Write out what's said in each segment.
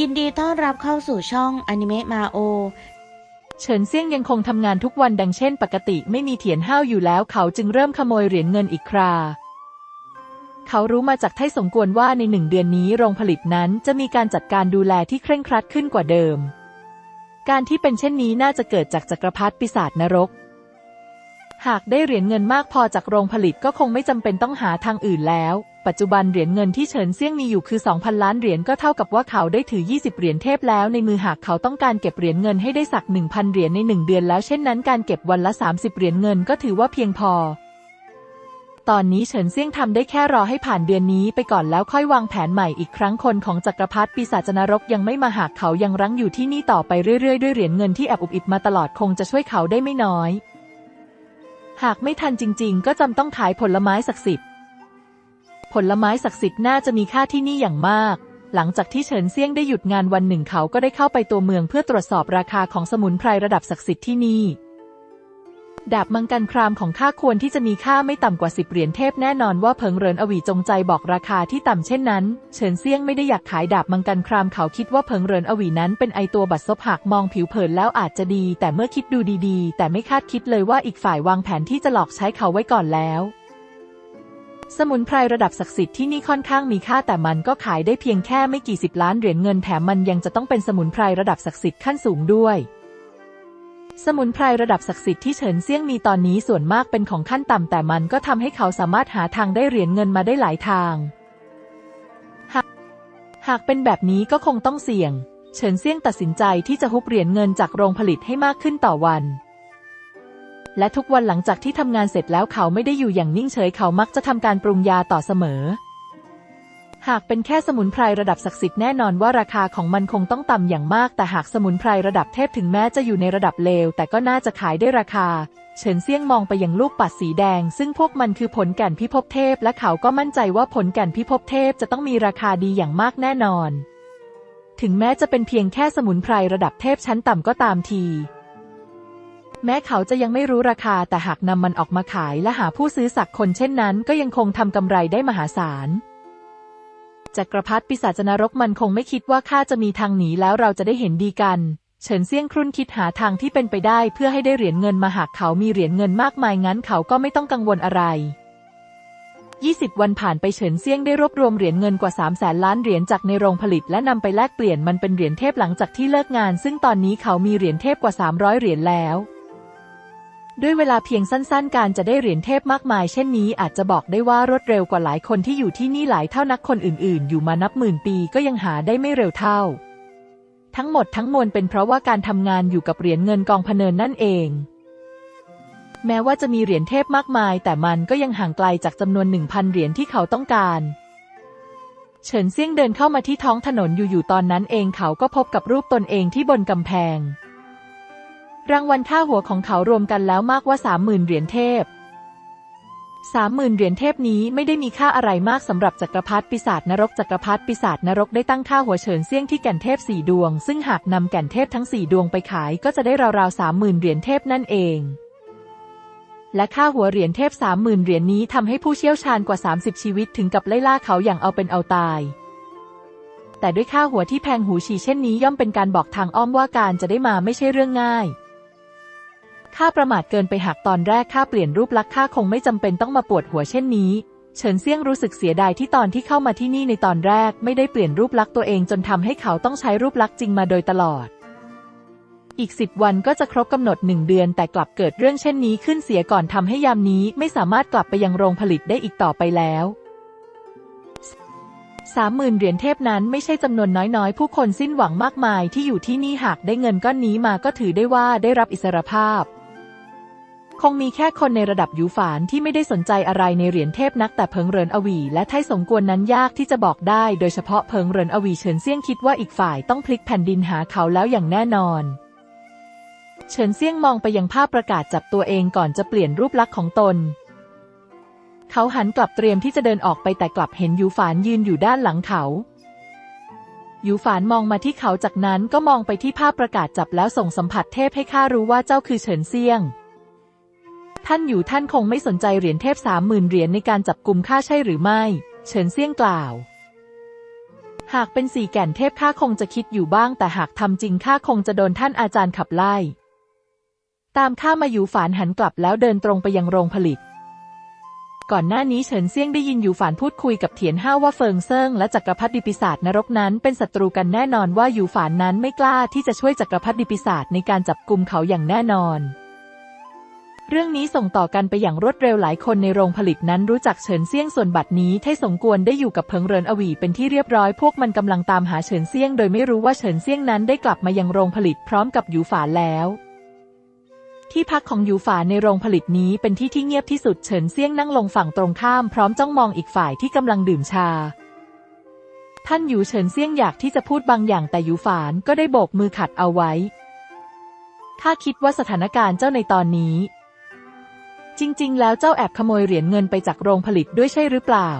ยินดีต้อนรับเข้าสู่ช่องอนิเมะมาโอ เฉินเซี่ยงยังคงทำงานทุกวันดังเช่นปกติไม่มีเถียนห้าวอยู่แล้วเขาจึงเริ่มขโมยเหรียญเงินอีกครา เขารู้มาจากไทสงกวนว่าในหนึ่งเดือนนี้โรงผลิตนั้นจะมีการจัดการดูแลที่เคร่งครัดขึ้นกว่าเดิม การที่เป็นเช่นนี้น่าจะเกิดจากจักรพรรดิปีศาจนรก หากได้เหรียญเงินมากพอจากโรงผลิตก็คงไม่จำเป็นต้องหาทางอื่นแล้ว ปัจจุบันเหรียญเงินที่เฉินเซี่ยงมีอยู่คือ 2,000 ล้านเหรียญก็เท่ากับว่าเขาได้ถือ 20 เหรียญเทพแล้วในมือหากเขาต้องการเก็บเหรียญเงินให้ได้สัก 1,000 เหรียญใน 1 เดือนแล้วเช่นนั้นการเก็บวันละ 30 เหรียญเงินก็ถือว่าเพียงพอ ตอนนี้เฉินเซี่ยงทำได้แค่รอให้ผ่านเดือนนี้ไปก่อนแล้วค่อยวางแผนใหม่อีกครั้งคนของจักรพรรดิปีศาจนรกยังไม่มาหากเขายังรั้งอยู่ที่นี่ต่อไปเรื่อยๆด้วยเหรียญเงินที่แอบอุบอิบมาตลอดคงจะช่วยเขาได้ไม่น้อย หากไม่ทันจริง ๆ ก็จำต้องขายผลไม้ศักดิ์สิทธิ์ ผลไม้ศักดิ์สิทธิ์น่าจะมีค่าที่นี่อย่างมาก หลังจากที่เฉินเซี่ยงได้หยุดงานวันหนึ่งเขาก็ได้เข้าไปตัวเมืองเพื่อตรวจสอบราคาของสมุนไพรระดับศักดิ์สิทธิ์ที่นี่ ดาบมังกันครามของข้าควรที่จะมีค่าไม่ต่ำกว่าสิบเหรียญเทพแน่นอนว่าเพิงเรินอวีจงใจบอกราคาที่ต่ำเช่นนั้น เฉินเซี่ยงไม่ได้อยากขายดาบมังกันครามเขาคิดว่าเพิงเรินอวีนั้นเป็นไอตัวบัดซบหักมองผิวเผินแล้วอาจจะดี แต่เมื่อคิดดูดีๆ แต่ไม่คาดคิดเลยว่าอีกฝ่ายวางแผนที่จะหลอกใช้เขาไว้ก่อนแล้ว สมุนไพรระดับศักดิ์สิทธิ์ที่นี่ค่อนข้างมีค่าแต่มันก็ขายได้เพียงแค่ไม่กี่สิบล้านเหรียญเงินแถมมันยังจะต้องเป็นสมุนไพรระดับศักดิ์สิทธิ์ขั้นสูงด้วย สมุนไพรระดับศักดิ์สิทธิ์ที่เฉินเซี่ยงมีตอนนี้ส่วนมากเป็นของขั้นต่ำแต่มันก็ทำให้เขาสามารถหาทางได้เหรียญเงินมาได้หลายทาง หากหากเป็นแบบนี้ก็คงต้องเสี่ยง เฉินเซี่ยงตัดสินใจที่จะฮุบเหรียญเงินจากโรงผลิตให้มากขึ้นต่อวัน และทุกวันหลังจากที่ทำงานเสร็จแล้วเขาไม่ได้อยู่อย่างนิ่งเฉยเขามักจะทำการปรุงยาต่อเสมอ หากเป็นแค่สมุนไพรระดับศักดิ์สิทธิ์แน่นอนว่าราคาของมันคงต้องต่ำอย่างมาก แต่หากสมุนไพรระดับเทพถึงแม้จะอยู่ในระดับเลว แต่ก็น่าจะขายได้ราคา เฉินเซี่ยงมองไปยังลูกปัดสีแดง ซึ่งพวกมันคือผลแก่นพิภพเทพ และเขาก็มั่นใจว่าผลแก่นพิภพเทพจะต้องมีราคาดีอย่างมากแน่นอน ถึงแม้จะเป็นเพียงแค่สมุนไพรระดับเทพชั้นต่ำก็ตามที แม้เขาจะยังไม่รู้ราคาแต่หากนำมันออกมาขายและหาผู้ซื้อสักคนเช่นนั้น ก็ยังคงทำกำไรได้มหาศาลจักรพรรดิปีศาจนรกมันคงไม่คิดว่าข้าจะมีทางหนีแล้วเราจะได้เห็นดีกัน เฉินเซี่ยงครุ่นคิดหาทางที่เป็นไปได้เพื่อให้ได้เหรียญเงินมาหากเขามีเหรียญเงินมากมายงั้นเขาก็ไม่ต้องกังวลอะไร 20 วันผ่านไปเฉินเซี่ยงได้รวบรวมเหรียญเงินกว่า3แสนล้านเหรียญจากในโรงผลิตและนำไปแลกเปลี่ยนมันเป็นเหรียญเทพหลังจากที่เลิกงาน ซึ่งตอนนี้เขามีเหรียญเทพกว่า 300 เหรียญแล้ว ด้วยเวลาเพียงสั้นๆ การจะได้เหรียญเทพมากมาย เช่นนี้อาจจะบอกได้ว่ารวดเร็วกว่าหลายคนที่อยู่ที่นี่หลายเท่านักคนอื่นๆ อยู่มานับหมื่นปีก็ยังหาได้ไม่เร็วเท่า ทั้งหมดทั้งมวลเป็นเพราะว่าการทำงานอยู่กับเหรียญเงินกองพเนินนั่นเอง แม้ว่าจะมีเหรียญเทพมากมาย แต่มันก็ยังห่างไกลจากจำนวนหนึ่งพันเหรียญที่เขาต้องการ เฉินเซี่ยงเดินเข้ามาที่ท้องถนนอยู่ๆตอนนั้นเองเขาก็พบกับรูปตนเองที่บนกำแพง รางวัลค่าหัวของเขารวมกันแล้วมากว่าสามหมื่นเหรียญเทพสามหมื่นเหรียญเทพนี้ไม่ได้มีค่าอะไรมากสำหรับจักรพรรดิปีศาจนรกจักรพรรดิปีศาจนรกได้ตั้งค่าหัวเฉินเซี่ยงที่แก่นเทพสี่ดวง ซึ่งหากนำแก่นเทพทั้งสี่ดวงไปขายก็จะได้ราวๆสามหมื่นเหรียญเทพนั่นเอง และค่าหัวเหรียญเทพสามหมื่นเหรียญนี้ทำให้ผู้เชี่ยวชาญกว่า 30 ชีวิตถึงกับไล่ล่าเขาอย่างเอาเป็นเอาตาย แต่ด้วยค่าหัวที่แพงหูฉี่เช่นนี้ย่อมเป็นการบอกทางอ้อมว่าการจะได้มาไม่ใช่เรื่องง่าย ข้าประมาทเกินไปหากตอนแรกข้าเปลี่ยนรูปลักษณ์ข้าคงไม่จำเป็นต้องมาปวดหัวเช่นนี้เฉินเซี่ยงรู้สึกเสียดายที่ตอนที่เข้ามาที่นี่ในตอนแรกไม่ได้เปลี่ยนรูปลักษณ์ตัวเองจนทำให้เขาต้องใช้รูปลักษณ์จริงมาโดยตลอด อีกสิบวันก็จะครบกำหนดหนึ่งเดือนแต่กลับเกิดเรื่องเช่นนี้ขึ้นเสียก่อนทำให้ยามนี้ไม่สามารถกลับไปยังโรงผลิตได้อีกต่อไปแล้วสามหมื่นเหรียญเทพนั้นไม่ใช่จำนวนน้อยๆ ผู้คนสิ้นหวังมากมายที่อยู่ที่นี่หากได้เงินก้อนนี้มาก็ถือได้ว่าได้รับอิสรภาพ คงมีแค่คนในระดับยูฝานที่ไม่ได้สนใจอะไรในเหรียญเทพนักแต่เพิงเรินอวีและไทสงกวนนั้นยากที่จะบอกได้ โดยเฉพาะเพิงเรินอวีเฉินเซี่ยงคิดว่าอีกฝ่ายต้องพลิกแผ่นดินหาเขาแล้วอย่างแน่นอนเฉินเซี่ยงมองไปยังภาพประกาศจับตัวเองก่อนจะเปลี่ยนรูปลักษณ์ของตน เขาหันกลับเตรียมที่จะเดินออกไปแต่กลับเห็นยูฝานยืนอยู่ด้านหลังเขายูฝานมองมาที่เขาจากนั้นก็มองไปที่ภาพประกาศจับแล้วส่งสัมผัสเทพให้ข้ารู้ว่าเจ้าคือเฉินเซี่ยง ท่านอยู่ท่านคงไม่สนใจเหรียญเทพสามหมื่นเหรียญในการจับกลุ่มข้าใช่หรือไม่ เฉินเซี่ยงกล่าว หากเป็นสี่แก่นเทพข้าคงจะคิดอยู่บ้าง แต่หากทำจริงข้าคงจะโดนท่านอาจารย์ขับไล่ ตามข้ามาอยู่ฝานหันกลับแล้วเดินตรงไปยังโรงผลิต ก่อนหน้านี้เฉินเซี่ยงได้ยินอยู่ฝานพูดคุยกับเถียนห้าว่าเฟิงเซิงและจักรพรรดิปีศาจนรกนั้นเป็นศัตรูกันแน่นอนว่าอยู่ฝานนั้นไม่กล้าที่จะช่วยจักรพรรดิปีศาจในการจับกลุ่มเขาอย่างแน่นอน เรื่องนี้ส่งต่อกันไปอย่างรวดเร็วหลายคนในโรงผลิตนั้นรู้จักเฉินเซี่ยงส่วนบัดนี้ไทสงกวนได้อยู่กับเพิงเรินอวีเป็นที่เรียบร้อยพวกมันกำลังตามหาเฉินเซี่ยงโดยไม่รู้ว่าเฉินเซี่ยงนั้นได้กลับมายังโรงผลิตพร้อมกับหยูฝานแล้ว ที่พักของหยูฝานในโรงผลิตนี้เป็นที่ที่เงียบที่สุดเฉินเซี่ยงนั่งลงฝั่งตรงข้ามพร้อมจ้องมองอีกฝ่ายที่กำลังดื่มชาท่านหยูเฉินเซี่ยงอยากที่จะพูดบางอย่างแต่หยูฝานก็ได้โบกมือขัดเอาไว้ ข้าคิดว่าสถานการณ์เจ้าในตอนนี้ จริง ๆ แล้วเจ้าแอบขโมยเหรียญเงินไปจากโรงผลิตด้วยใช่หรือเปล่า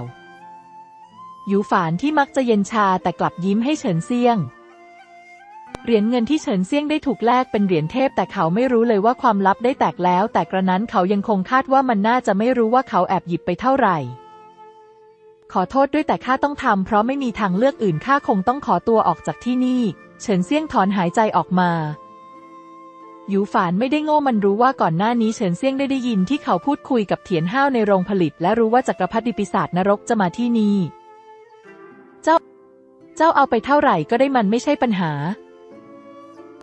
หยูฝานที่มักจะเย็นชาแต่กลับยิ้มให้เฉินเซียง เหรียญเงินที่เฉินเซียงได้ถูกแลกเป็นเหรียญเทพแต่เขาไม่รู้เลยว่าความลับได้แตกแล้ว แต่กระนั้นเขายังคงคาดว่ามันน่าจะไม่รู้ว่าเขาแอบหยิบไปเท่าไหร่ ขอโทษด้วยแต่ข้าต้องทำเพราะไม่มีทางเลือกอื่นข้าคงต้องขอตัวออกจากที่นี่ เฉินเซียงถอนหายใจออกมา ยูฝานไม่ได้โง่มันรู้ว่าก่อนหน้านี้เฉินเซียงได้ได้ยินที่เขาพูดคุยกับเถียนห้าวในโรงผลิต และรู้ว่าจักรพรรดิปีศาจนรกจะมาที่นี่ เจ้า เจ้าเอาไปเท่าไหร่ก็ได้มันไม่ใช่ปัญหา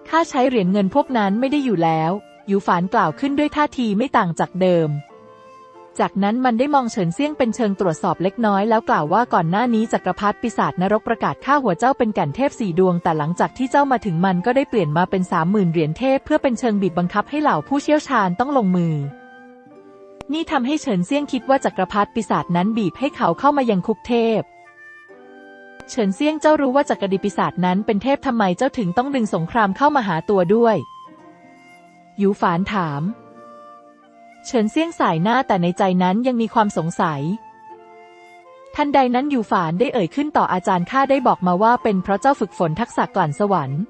ข้าใช้เหรียญเงินพวกนั้นไม่ได้อยู่แล้วยูฝานกล่าวขึ้นด้วยท่าทีไม่ต่างจากเดิม จากนั้นมันได้มองเฉินเซี่ยงเป็นเชิงตรวจสอบเล็กน้อยแล้วกล่าวว่าก่อนหน้านี้จักรพรรดิปีศาจนรกประกาศฆ่าหัวเจ้าเป็นแก่นเทพสี่ดวง แต่หลังจากที่เจ้ามาถึงมันก็ได้เปลี่ยนมาเป็นสามหมื่นเหรียญเทพเพื่อเป็นเชิงบีบบังคับให้เหล่าผู้เชี่ยวชาญต้องลงมือ นี่ทำให้เฉินเซี่ยงคิดว่าจักรพรรดิปีศาจนั้นบีบให้เขาเข้ามายังคุกเทพเฉินเซี่ยงเจ้ารู้ว่าจักรดีปีศาจนั้นเป็นเทพทำไมเจ้าถึงต้องดึงสงครามเข้ามาหาตัวด้วย หยูฝานถาม เฉินเซี่ยงสายหน้าแต่ในใจนั้นยังมีความสงสัย ทันใดนั้นอยู่ฝานได้เอ่ยขึ้นต่ออาจารย์ข้าได้บอกมาว่าเป็นเพราะเจ้าฝึกฝนทักษะกลั่นสวรรค์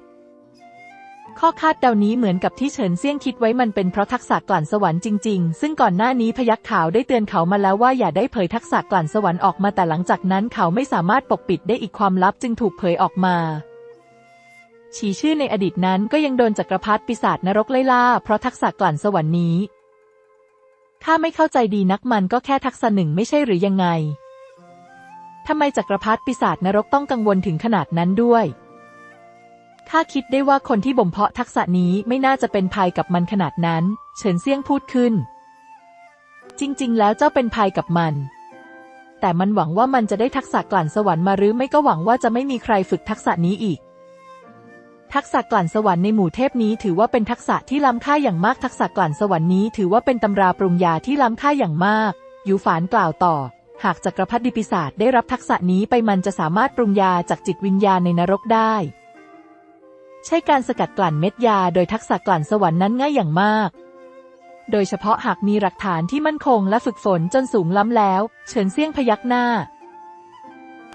ข้อคาดเดานี้เหมือนกับที่เฉินเซี่ยงคิดไว้มันเป็นเพราะทักษะกลั่นสวรรค์จริงๆ ซึ่งก่อนหน้านี้พยักขาวได้เตือนเขามาแล้วว่าอย่าได้เผยทักษะกลั่นสวรรค์ออกมาแต่หลังจากนั้นเขาไม่สามารถปกปิดได้อีกความลับจึงถูกเผยออกมาฉีชื่อในอดีตนั้นก็ยังโดนจักรพรรดิปีศาจนรกไล่ล่าเพราะทักษะกลั่นสวรรค์นี้ ข้าไม่เข้าใจดีนักมันก็แค่ทักษะหนึ่งไม่ใช่หรือยังไง ทำไมจักรพรรดิปีศาจนรกต้องกังวลถึงขนาดนั้นด้วย ข้าคิดได้ว่าคนที่บ่มเพาะทักษะนี้ไม่น่าจะเป็นภัยกับมันขนาดนั้น เฉินเซี่ยงพูดขึ้น จริง ๆ แล้วเจ้าเป็นภัยกับมัน แต่มันหวังว่ามันจะได้ทักษะกลั่นสวรรค์มาหรือไม่ก็หวังว่าจะไม่มีใครฝึกทักษะนี้อีก ทักษะกลั่นสวรรค์ในหมู่เทพนี้ถือว่าเป็นทักษะที่ล้ำค่าอย่างมากทักษะกลั่นสวรรค์นี้ถือว่าเป็นตำราปรุงยาที่ล้ำค่าอย่างมากยูฝานกล่าวต่อ หากจักรพรรดิปีศาจได้รับทักษะนี้ไปมันจะสามารถปรุงยาจากจิตวิญญาณในนรกได้ ใช่การสกัดกลั่นเม็ดยาโดยทักษะกลั่นสวรรค์นั้นง่ายอย่างมาก โดยเฉพาะหากมีหลักฐานที่มั่นคงและฝึกฝนจนสูงล้ำแล้ว เฉินเซี่ยงพยักหน้า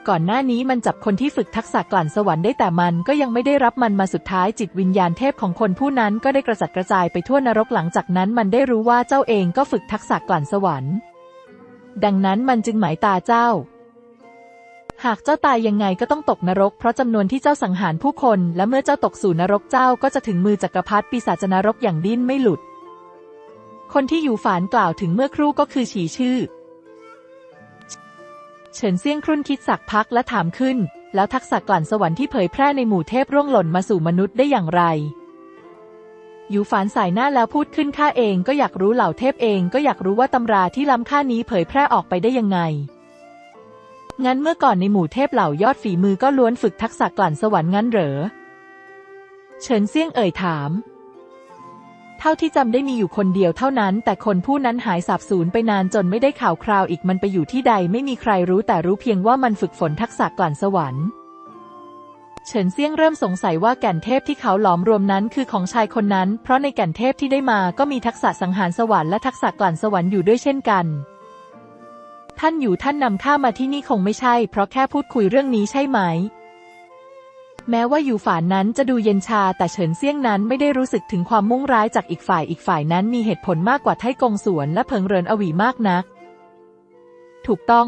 ก่อนหน้านี้มันจับคนที่ฝึกทักษะกลั่นสวรรค์ได้แต่มันก็ยังไม่ได้รับมันมาสุดท้ายจิตวิญญาณเทพของคนผู้นั้นก็ได้กระจัดกระจายไปทั่วนรกหลังจากนั้นมันได้รู้ว่าเจ้าเองก็ฝึกทักษะกลั่นสวรรค์ ดังนั้นมันจึงหมายตาเจ้า หากเจ้าตายยังไงก็ต้องตกนรก เพราะจำนวนที่เจ้าสังหารผู้คน และเมื่อเจ้าตกสู่นรกเจ้าก็จะถึงมือจักรพรรดิปีศาจนรกอย่างดิ้นไม่หลุด คนที่อยู่ฝานกล่าวถึงเมื่อครู่ก็คือฉีชื่อ เฉินเซียงครุ่นคิดสักพักและถามขึ้น แล้วทักษะกลั่นสวรรค์ที่เผยแพร่ในหมู่เทพร่วงหล่นมาสู่มนุษย์ได้อย่างไรอยู่ฝานสายหน้าแล้วพูดขึ้นข้าเองก็อยากรู้เหล่าเทพเองก็อยากรู้ว่าตำราที่ล้ำค่านี้เผยแพร่ออกไปได้ยังไง งั้นเมื่อก่อนในหมู่เทพเหล่ายอดฝีมือก็ล้วนฝึกทักษะกลั่นสวรรค์งั้นเหรอ เฉินเซี่ยงเอ่ยถาม เท่าที่จำได้มีอยู่คนเดียวเท่านั้น แต่คนผู้นั้นหายสาบสูญไปนานจนไม่ได้ข่าวคราวอีกมันไปอยู่ที่ใดไม่มีใครรู้แต่รู้เพียงว่ามันฝึกฝนทักษะกลั่นสวรรค์เฉินเซี่ยงเริ่มสงสัยว่าแก่นเทพที่เขาหลอมรวมนั้นคือของชายคนนั้น เพราะในแก่นเทพที่ได้มาก็มีทักษะสังหารสวรรค์และทักษะกลั่นสวรรค์อยู่ด้วยเช่นกัน ท่านอยู่ท่านนำข้ามาที่นี่คงไม่ใช่ เพราะแค่พูดคุยเรื่องนี้ใช่ไหม แม้ว่าอยู่ฝ่านนั้นจะดูเย็นชาแต่เฉินเซี่ยงนั้นไม่ได้รู้สึกถึงความมุ่งร้ายจากอีกฝ่ายอีกฝ่ายนั้นมีเหตุผลมากกว่าไทกงสวนและเพิงเรินอวีมากนัก ถูกต้อง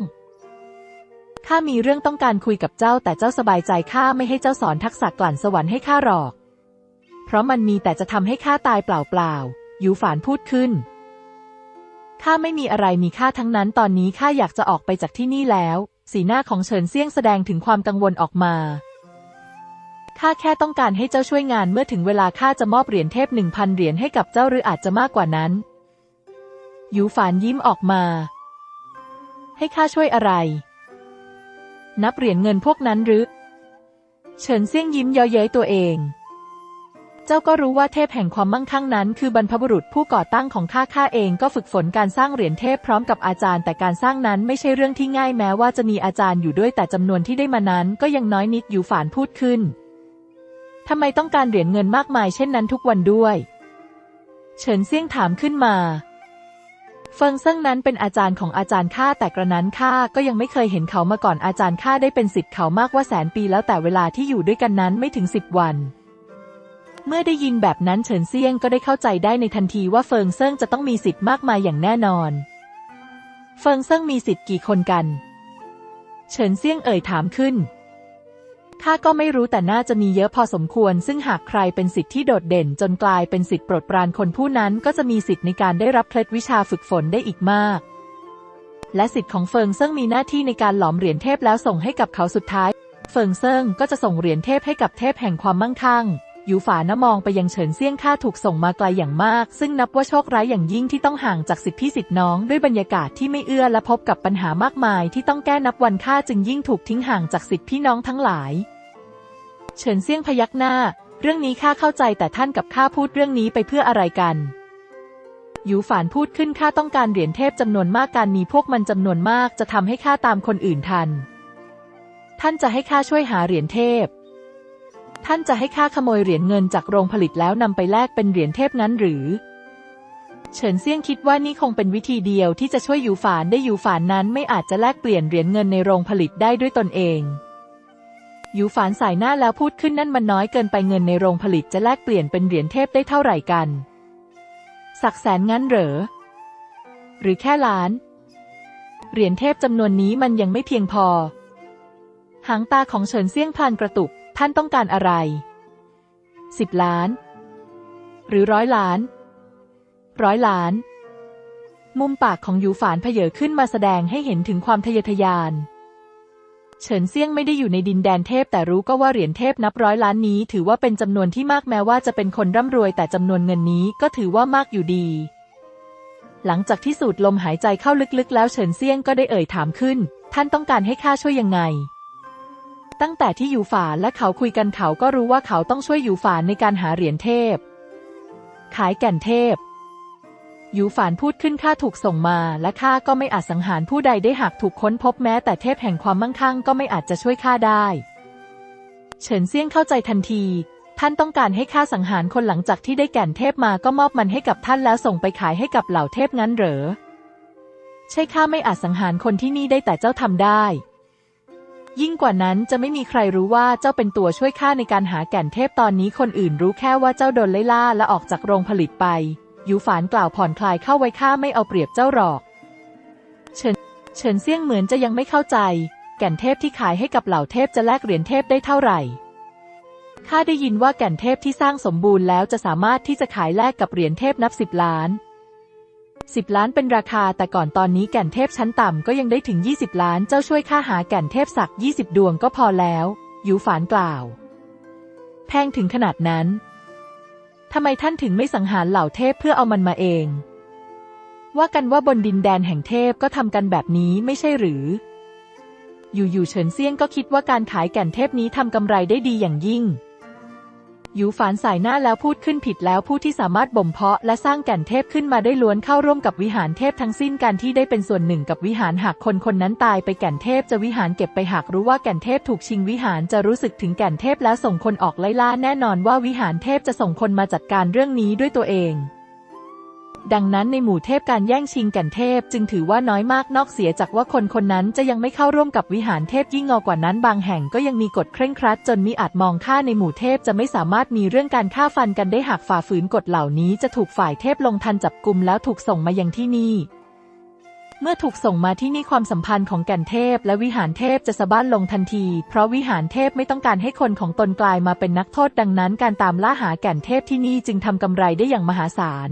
ข้ามีเรื่องต้องการคุยกับเจ้าแต่เจ้าสบายใจข้าไม่ให้เจ้าสอนทักษะกลั่นสวรรค์ให้ข้าหรอก เพราะมันมีแต่จะทำให้ข้าตายเปล่าๆหยูฝานพูดขึ้นข้าไม่มีอะไรมีค่าทั้งนั้นตอนนี้ข้าอยากจะออกไปจากที่นี่แล้ว สีหน้าของเฉินเซี่ยงแสดงถึงความกังวลออกมา ข้าแค่ต้องการให้เจ้าช่วยงานเมื่อถึงเวลาข้าจะมอบเหรียญเทพหนึ่งพันเหรียญให้กับเจ้าหรืออาจจะมากกว่านั้น หยูฝานยิ้มออกมา ให้ข้าช่วยอะไร นับเหรียญเงินพวกนั้นหรือ เฉินเซี่ยงยิ้มเย้ยเย้ยตัวเอง เจ้าก็รู้ว่าเทพแห่งความมั่งคั่งนั้น คือบรรพบุรุษผู้ก่อตั้งของข้าข้าเองก็ฝึกฝนการสร้างเหรียญเทพพร้อมกับอาจารย์ แต่การสร้างนั้นไม่ใช่เรื่องที่ง่ายแม้ว่าจะมีอาจารย์อยู่ด้วยแต่จำนวนที่ได้มานั้น ก็ยังน้อยนิดอยู่ฝานพูดขึ้น ทำไมต้องการเหรียญเงินมากมายเช่นนั้นทุกวันด้วย เฉินเซี่ยงถามขึ้นมา เฟิงเซิงนั้นเป็นอาจารย์ของอาจารย์ข้าแต่กระนั้นข้าก็ยังไม่เคยเห็นเขามาก่อนอาจารย์ข้าได้เป็นศิษย์เขามากว่าแสนปีแล้วแต่เวลาที่อยู่ด้วยกันนั้นไม่ถึงสิบวัน เมื่อได้ยินแบบนั้นเฉินเซี่ยงก็ได้เข้าใจได้ในทันทีว่าเฟิงเซิงจะต้องมีสิทธิ์มากมายอย่างแน่นอน เฟิงเซิงมีสิทธิ์กี่คนกัน เฉินเซี่ยงเอ่ยถามขึ้น ข้าก็ไม่รู้แต่น่าจะมีเยอะพอสมควร ซึ่งหากใครเป็นสิทธิ์ที่โดดเด่น จนกลายเป็นสิทธิ์โปรดปรานคนผู้นั้นก็จะมีสิทธิ์ในการได้รับเคล็ดวิชาฝึกฝนได้อีกมาก และสิทธิ์ของเฟิงเซิงมีหน้าที่ในการหลอมเหรียญเทพแล้วส่งให้กับเขาสุดท้าย เฟิงเซิงก็จะส่งเหรียญเทพให้กับเทพแห่งความมั่งคั่ง ยูฝานมองไปยังเฉินเซี่ยงข้าถูกส่งมาไกลอย่างมาก ซึ่งนับว่าโชคร้ายอย่างยิ่งที่ต้องห่างจากสิทธิพี่สิทธิน้องด้วยบรรยากาศที่ไม่เอื้อและพบกับปัญหามากมายที่ต้องแก้นับวันข้าจึงยิ่งถูกทิ้งห่างจากสิทธิพี่น้องทั้งหลาย เฉินเซี่ยงพยักหน้า เรื่องนี้ข้าเข้าใจแต่ท่านกับข้าพูดเรื่องนี้ไปเพื่ออะไรกันยูฝานพูดขึ้นข้าต้องการเหรียญเทพจำนวนมากการมีพวกมันจำนวนมากจะทำให้ข้าตามคนอื่นทัน ท่านจะให้ข้าช่วยหาเหรียญเทพ ท่านจะให้ข้าขโมยเหรียญเงินจากโรงผลิตแล้วนำไปแลกเป็นเหรียญเทพนั้นหรือ เฉินเซี่ยงคิดว่านี่คงเป็นวิธีเดียวที่จะช่วยยูฝานได้ยูฝานนั้นไม่อาจจะแลกเปลี่ยนเหรียญเงินในโรงผลิตได้ด้วยตนเองยูฝานสายหน้าแล้วพูดขึ้นนั่นมันน้อยเกินไปเงินในโรงผลิตจะแลกเปลี่ยนเป็นเหรียญเทพได้เท่าไหร่กัน สักแสนงั้นเหรอ หรือแค่ล้าน เหรียญเทพจำนวนนี้มันยังไม่เพียงพอ หางตาของเฉินเซี่ยงพลานกระตุก ท่านต้องการอะไรสิบล้าน หรือร้อยล้าน ร้อยล้าน มุมปากของหยูฝานเพเยอขึ้นมาแสดงให้เห็นถึงความทะเยอทะยาน เฉินเซี่ยงไม่ได้อยู่ในดินแดนเทพ แต่รู้ก็ว่าเหรียญเทพนับร้อยล้านนี้ ถือว่าเป็นจำนวนที่มากแม้ว่าจะเป็นคนร่ำรวยแต่จำนวนเงินนี้ก็ถือว่ามากอยู่ดี หลังจากที่สูดลมหายใจเข้าลึกๆ แล้วเฉินเซี่ยงก็ได้เอ่ยถามขึ้น ท่านต้องการให้ข้าช่วยยังไง ตั้งแต่ที่อยู่ฝานและเขาคุยกันเขาก็รู้ว่าเขาต้องช่วยอยู่ฝานในการหาเหรียญเทพ ขายแก่นเทพยูฝานพูดขึ้นข้าถูกส่งมา และข้าก็ไม่อาจสังหารผู้ใดได้หากถูกค้นพบแม้แต่เทพแห่งความมั่งคั่งก็ไม่อาจจะช่วยข้าได้ เฉินเซี่ยงเข้าใจทันที ท่านต้องการให้ข้าสังหารคนหลังจากที่ได้แก่นเทพมาก็มอบมันให้กับท่านแล้วส่งไปขายให้กับเหล่าเทพงั้นเหรอ ใช่ข้าไม่อาจสังหารคนที่นี่ได้แต่เจ้าทำได้ ยิ่งกว่านั้นจะไม่มีใครรู้ว่าเจ้าเป็นตัวช่วยข้าในการหาแก่นเทพตอนนี้คนอื่นรู้แค่ว่าเจ้าโดนไล่ล่าและออกจากโรงผลิตไป ยูฝานกล่าวผ่อนคลายเข้าไว้ข้าไม่เอาเปรียบเจ้าหรอก เฉินเฉินเซี่ยงเหมือนจะยังไม่เข้าใจ แก่นเทพที่ขายให้กับเหล่าเทพจะแลกเหรียญเทพได้เท่าไหร่ข้าได้ยินว่าแก่นเทพที่สร้างสมบูรณ์แล้วจะสามารถที่จะขายแลกกับเหรียญเทพนับสิบล้าน สิบล้านเป็นราคา แต่ก่อนตอนนี้แก่นเทพชั้นต่ำก็ยังได้ถึงยี่สิบล้าน เจ้าช่วยข้าหาแก่นเทพสักยี่สิบดวงก็พอแล้ว ยูฝานกล่าว แพงถึงขนาดนั้นทำไมท่านถึงไม่สังหารเหล่าเทพเพื่อเอามันมาเอง ว่ากันว่าบนดินแดนแห่งเทพก็ทำกันแบบนี้ไม่ใช่หรือ อยู่ๆเฉินเซียงก็คิดว่าการขายแก่นเทพนี้ทำกำไรได้ดีอย่างยิ่ง ยูฝานสายหน้าแล้วพูดขึ้นผิดแล้วผู้ที่สามารถบ่มเพาะและสร้างแก่นเทพขึ้นมาได้ล้วนเข้าร่วมกับวิหารเทพทั้งสิ้นการที่ได้เป็นส่วนหนึ่งกับวิหารหากคนคนนั้นตายไปแก่นเทพจะวิหารเก็บไปหากรู้ว่าแก่นเทพถูกชิงวิหารจะรู้สึกถึงแก่นเทพแล้วส่งคนออกไล่ล่าแน่นอนว่าวิหารเทพจะส่งคนมาจัดการเรื่องนี้ด้วยตัวเอง ดังนั้นในหมู่เทพการแย่งชิงแก่นเทพจึงถือว่าน้อยมากนอกเสียจากว่าคนคนนั้นจะยังไม่เข้าร่วมกับวิหารเทพยิ่งงอกว่านั้นบางแห่งก็ยังมีกฎเคร่งครัดจนมิอาจมองค่าในหมู่เทพจะไม่สามารถมีเรื่องการฆ่าฟันกันได้หากฝ่าฝืนกฎเหล่านี้จะถูกฝ่ายเทพลงทันจับกลุ่มแล้วถูกส่งมายังที่นี่เมื่อถูกส่งมาที่นี่ความสัมพันธ์ของแก่นเทพและวิหารเทพจะสะบั้นลงทันที เพราะวิหารเทพไม่ต้องการให้คนของตนกลายมาเป็นนักโทษดังนั้น การตามล่าหาแก่นเทพที่นี่จึงทำกำไรได้อย่างมหาศาล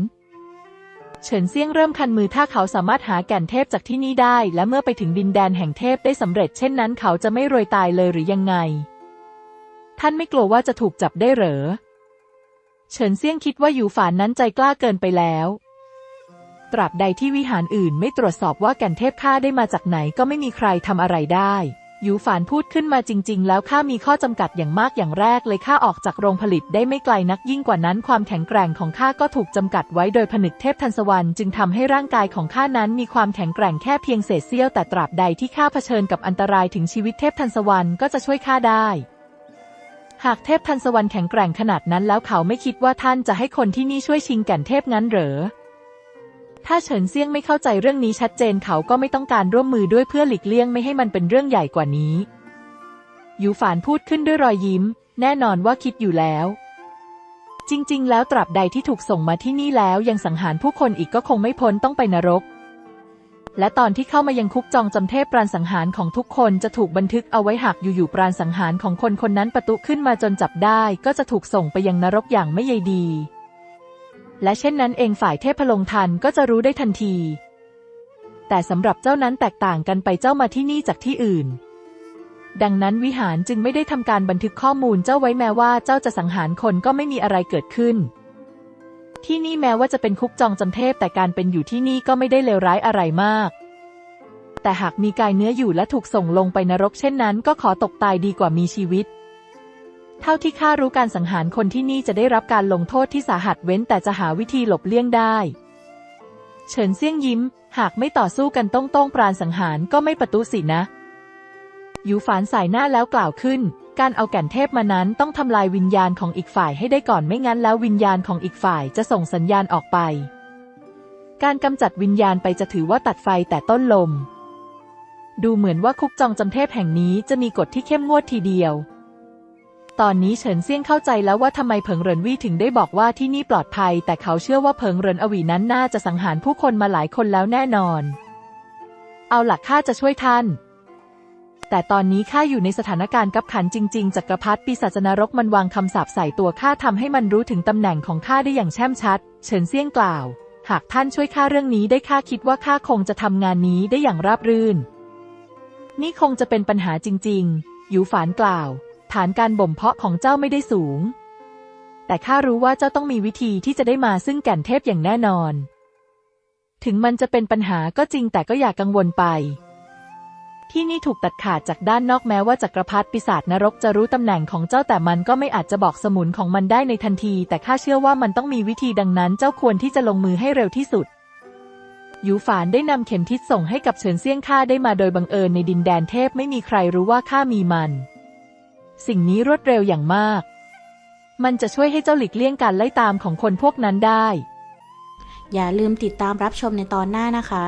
เฉินเซี่ยงเริ่มคันมือถ้าเขาสามารถหาแก่นเทพจากที่นี่ได้ และเมื่อไปถึงดินแดนแห่งเทพได้สำเร็จเช่นนั้นเขาจะไม่รวยตายเลยหรือยังไง ท่านไม่กลัวว่าจะถูกจับได้เหรอ เฉินเซี่ยงคิดว่าอยู่ฝานนั้นใจกล้าเกินไปแล้ว ตราบใดที่วิหารอื่นไม่ตรวจสอบว่าแก่นเทพข้าได้มาจากไหนก็ไม่มีใครทำอะไรได้ ยูฝานพูดขึ้นมาจริง ๆ แล้วข้ามีข้อจำกัดอย่างมากอย่างแรกเลยข้าออกจากโรงผลิตได้ไม่ไกลนักยิ่งกว่านั้นความแข็งแกร่งของข้าก็ถูกจำกัดไว้โดยผนึกเทพทันสวรรค์จึงทำให้ร่างกายของข้านั้นมีความแข็งแกร่งแค่เพียงเศษเสี้ยวแต่ตราบใดที่ข้าเผชิญกับอันตรายถึงชีวิตเทพทันสวรรค์ก็จะช่วยข้าได้หากเทพทันสวรรค์แข็งแกร่งขนาดนั้นแล้วเขาไม่คิดว่าท่านจะให้คนที่นี่ช่วยชิงแก่นเทพงั้นเหรอ ถ้าเฉินเซียงไม่เข้าใจเรื่องนี้ชัดเจนเขาก็ไม่ต้องการร่วมมือด้วยเพื่อหลีกเลี่ยงไม่ให้มันเป็นเรื่องใหญ่กว่านี้หยูฝานพูดขึ้นด้วยรอยยิ้ม แน่นอนว่าคิดอยู่แล้ว จริง ๆ แล้วตราบใดที่ถูกส่งมาที่นี่แล้วยังสังหารผู้คนอีกก็คงไม่พ้นต้องไปนรก และตอนที่เข้ามายังคุกจองจำเทพปราณสังหารของทุกคนจะถูกบันทึกเอาไว้หากอยู่ๆปราณสังหารของคนคนนั้นประตุขึ้นมาจนจับได้ ก็จะถูกส่งไปยังนรกอย่างไม่ใยดี และเช่นนั้นเองฝ่ายเทพลงทันก็จะรู้ได้ทันที แต่สำหรับเจ้านั้นแตกต่างกันไปเจ้ามาที่นี่จากที่อื่น ดังนั้นวิหารจึงไม่ได้ทำการบันทึกข้อมูลเจ้าไว้แม้ว่าเจ้าจะสังหารคนก็ไม่มีอะไรเกิดขึ้น ที่นี่แม้ว่าจะเป็นคุกจองจำเทพแต่การเป็นอยู่ที่นี่ก็ไม่ได้เลวร้ายอะไรมาก แต่หากมีกายเนื้ออยู่และถูกส่งลงไปนรกเช่นนั้น ก็ขอตกตายดีกว่ามีชีวิต เท่าที่ข้ารู้การสังหารคนที่นี่จะได้รับการลงโทษที่สาหัสเว้นแต่จะหาวิธีหลบเลี่ยงได้ เฉินเซี่ยงยิ้ม หากไม่ต่อสู้กันต้องต้องปราณสังหารก็ไม่ประตูสินะยูฝานสายหน้าแล้วกล่าวขึ้น การเอาแก่นเทพมานั้นต้องทำลายวิญญาณของอีกฝ่ายให้ได้ก่อนไม่งั้นแล้ววิญญาณของอีกฝ่ายจะส่งสัญญาณออกไป การกำจัดวิญญาณไปจะถือว่าตัดไฟแต่ต้นลม ดูเหมือนว่าคุกจองจำเทพแห่งนี้จะมีกฎที่เข้มงวดทีเดียว ตอนนี้เฉินเซี่ยงเข้าใจแล้วว่าทำไมเผิงเหรินวี่ถึงได้บอกว่าที่นี่ปลอดภัย แต่เขาเชื่อว่าเผิงเหรินอวีนั้นน่าจะสังหารผู้คนมาหลายคนแล้วแน่นอน เอาหลักข้าจะช่วยท่าน แต่ตอนนี้ข้าอยู่ในสถานการณ์กับขันจริง ๆจักรพรรดิปีศาจนรกมันวางคำสาปใส่ตัวข้าทำให้มันรู้ถึงตำแหน่งของข้าได้อย่างแช่มชัด เฉินเซี่ยงกล่าว หากท่านช่วยข้าเรื่องนี้ได้ข้าคิดว่าข้าคงจะทำงานนี้ได้อย่างราบรื่น นี่คงจะเป็นปัญหาจริงๆหยูฝานกล่าว ฐานการบ่มเพาะของเจ้าไม่ได้สูง แต่ข้ารู้ว่าเจ้าต้องมีวิธีที่จะได้มาซึ่งแก่นเทพอย่างแน่นอน ถึงมันจะเป็นปัญหาก็จริงแต่ก็อย่ากังวลไป ที่นี่ถูกตัดขาดจากด้านนอกแม้ว่าจักรพรรดิปีศาจนรกจะรู้ตำแหน่งของเจ้าแต่มันก็ไม่อาจจะบอกสมุนของมันได้ในทันที แต่ข้าเชื่อว่ามันต้องมีวิธีดังนั้น เจ้าควรที่จะลงมือให้เร็วที่สุดยูฝานได้นำเข็มทิศส่งให้กับเฉินเซี่ยงข้าได้มาโดยบังเอิญในดินแดนเทพไม่มีใครรู้ว่าข้ามีมัน สิ่งนี้รวดเร็วอย่างมาก มันจะช่วยให้เจ้าหลีกเลี่ยงการไล่ตามของคนพวกนั้นได้ อย่าลืมติดตามรับชมในตอนหน้านะคะ